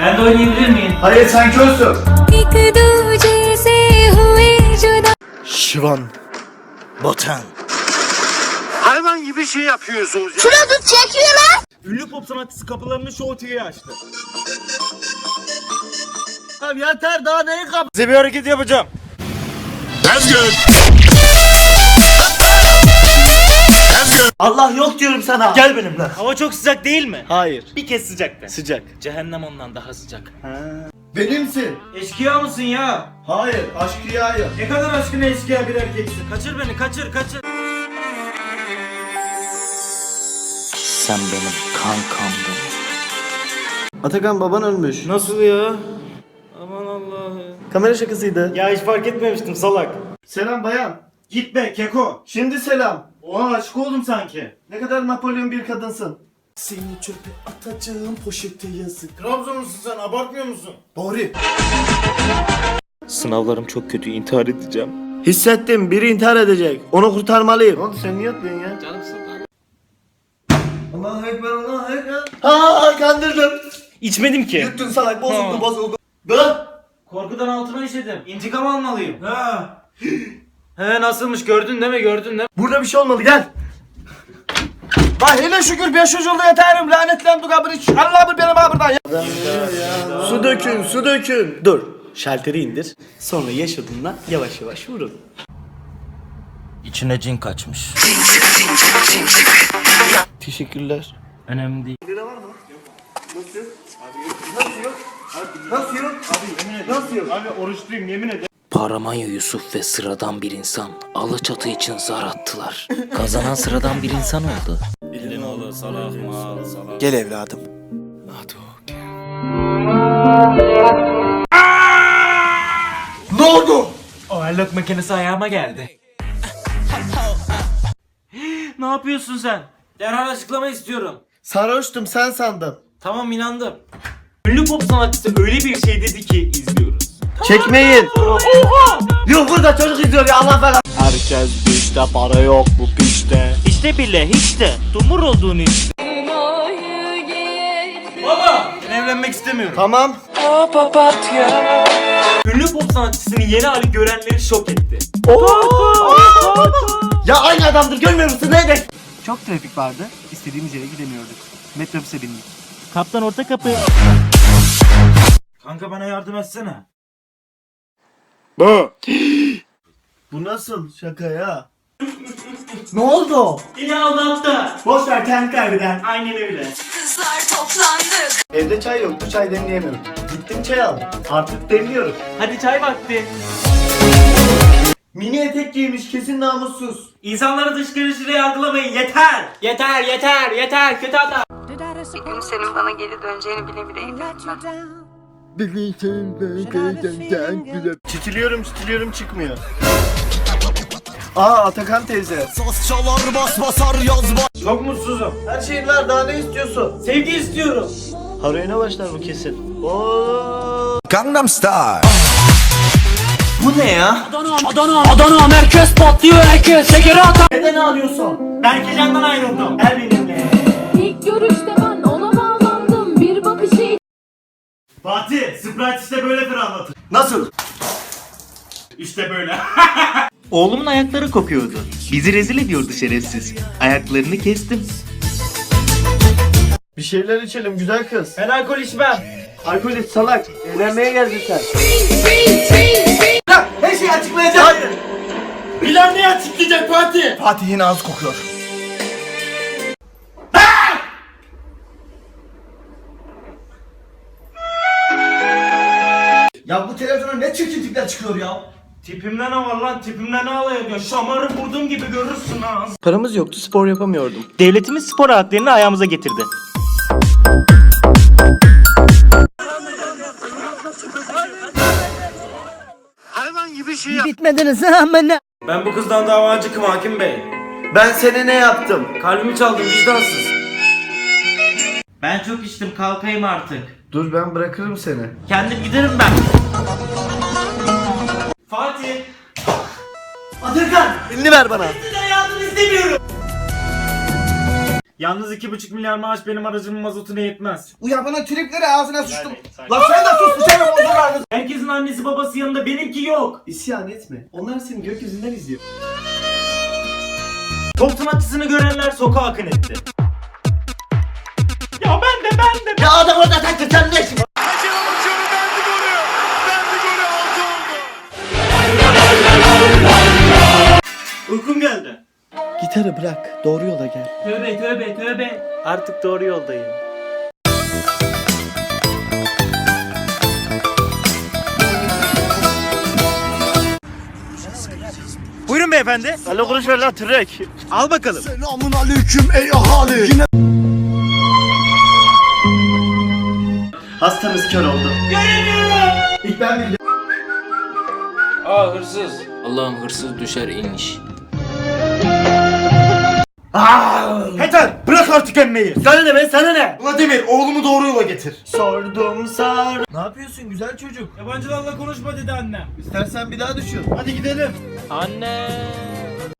Ben de oynayabilir miyim? Hayır sen körsün. Şivan. Batan. Hayvan gibi şey yapıyorsunuz ya. Şunu tut çekiyor lan. Ünlü pop sanatçısı kapılarını Show TV'ye açtı. Abi yeter daha neyi kap... Size bir hareket yapacağım. Let's go. Diyorum sana. Gel benimle. Hava çok sıcak değil mi? Hayır. Bir kez sıcak de. Sıcak. Cehennem ondan daha sıcak. Benimsin. Eşkıya mısın ya? Hayır aşk rüyayı. Ne kadar aşkına eşkıya bir erkeksin. Kaçır beni kaçır kaçır. Sen benim kankamdın. Atakan baban ölmüş. Nasıl ya? Aman Allah'ım. Kamera şakasıydı. Ya hiç fark etmemiştim salak. Selam bayan. Gitme keko. Şimdi selam. Oha aşık oldum sanki. Ne kadar Napolyon bir kadınsın. Seni çöpe atacağım poşete yazık. Trabzonlusun sen abartmıyor musun? Doğru. Sınavlarım çok kötü intihar edeceğim. Hissettim biri intihar edecek. Onu kurtarmalıyım. Ne oldu sen niye atıyorsun ya? Canım sıkıldı. Allahu Ekber Allahu Ekber. Ha kandırdım. İçmedim ki. Yuttun salak bozuldu bozuldu. Dur. Korkudan altıma işedim. İntikam almalıyım. Ha. He nasılmış gördün değil mi gördün değil mi? Burada bir şey olmalı gel. Bak hele şükür beş çocuğumda yeterim lanetlendik abi hiç. Allah bir benim abi buradan ya. Su dökün su dökün. Dur. Şalteri indir. Sonra yaşadığında yavaş yavaş vurun. İçine cin kaçmış. Teşekkürler. Önemli değil. Nasıl yok? Abi yemin ederim. Nasıl yok? Abi oruçluyum yemin ederim. Paramanyo Yusuf ve sıradan bir insan Alaçatı için zar attılar. Kazanan sıradan bir insan oldu. Gel evladım. Ne oldu? O ayrılık makinesi ayağıma geldi. ne yapıyorsun sen? Derhal açıklama istiyorum. Sarhoştum sen sandın. Tamam inandım. Ünlü pop sanatçısı öyle bir şey dedi ki Çekmeyin. Yok burada çocuk izliyor ya Allah falan. Herkes işte para yok bu pişte İşte bile hiç de dumur olduğunu işte. Baba! Ben evlenmek istemiyorum. Tamam. Ünlü pop sanatçısının yeni hali görenleri şok etti. Ya aynı adamdır görmüyor musun neydi? Çok trafik vardı. İstediğimiz yere gidemiyorduk. Metrobüse bindik. Kaptan orta kapı. Kanka bana yardım etsene. Bu. Bu nasıl şaka ya? ne oldu? Beni aldattı. Boş ver kendi kaybeden. Aynen öyle. Kızlar toplandık. Evde çay yoktu çay demleyemiyorum. Gittim çay aldım. Artık demliyorum. Hadi çay vakti. Mini etek giymiş kesin namussuz. İnsanları dış görünüşüyle yargılamayın yeter. Yeter yeter yeter kötü adam. Bir gün senin bana geri döneceğini bile bile. Çitiliyorum çitiliyorum çıkmıyor. Aa Atakan teyze. Çok mutsuzum. Her şeyin var daha ne istiyorsun? Sevgi istiyorum. Haroyuna başlar bu kesin. Oo. Gangnam Style. Bu ne ya? Adana, Adana merkez patlıyor herkes. Şekeri atan. Neden ağlıyorsun? Belki candan ayrıldım. Gel benimle. İlk görüşte Fatih, Sprite işte böyle ferahlatır. Nasıl? İşte böyle. Oğlumun ayakları kokuyordu. Bizi rezil ediyordu şerefsiz. Ayaklarını kestim. Bir şeyler içelim güzel kız. Ben alkol içmem. Alkol iç salak. Eğlenmeye geldin sen. Her şeyi açıklayacağım. Hayır. Bilal ne açıklayacak Fatih? Fatih'in ağzı kokuyor. Ya bu televizyona ne çirkin tipler çıkıyor ya? Tipimden ne var lan? Tipimden ne alay ediyorsun? Şamarı vurduğum gibi görürsün ha. Paramız yoktu spor yapamıyordum. Devletimiz spor aletlerini ayağımıza getirdi. Hayvan gibi şey yap. Ben bu kızdan davacı kım hakim bey. Ben seni ne yaptım? Kalbimi çaldın vicdansız. Ben çok içtim kalkayım artık. Dur ben bırakırım seni. Kendim giderim ben. Elini ver bana. Sizden yardım istemiyorum. Yalnız 2,5 milyar maaş benim aracımın mazotuna yetmez. Uyan bana tripleri ağzına sıçtım. Lan sen de sus dışarı bozdular. Herkesin annesi babası yanında benimki yok. İsyan etme. Onlar seni gökyüzünden izliyor. Top sanatçısını görenler sokağa akın etti. Ya ben de ben de. Ya adam orada taktı sen ne işin? Uykum geldi. Gitarı bırak. Doğru yola gel. Tövbe tövbe tövbe. Artık doğru yoldayım. Buyurun beyefendi. 50 kuruş ver lan tırek. Al bakalım. Selamun aleyküm ey ahali. Yine... Hastamız kör oldu. İlk ben bildim. Aa hırsız. Allah'ım hırsız düşer iniş. Yeter bırak artık emmeyi. Sana ne be sana ne? Vladimir oğlumu doğru yola getir. Sordum sar. Ne yapıyorsun güzel çocuk? Yabancılarla konuşma dedi annem. İstersen bir daha düşün. Hadi gidelim. Anne.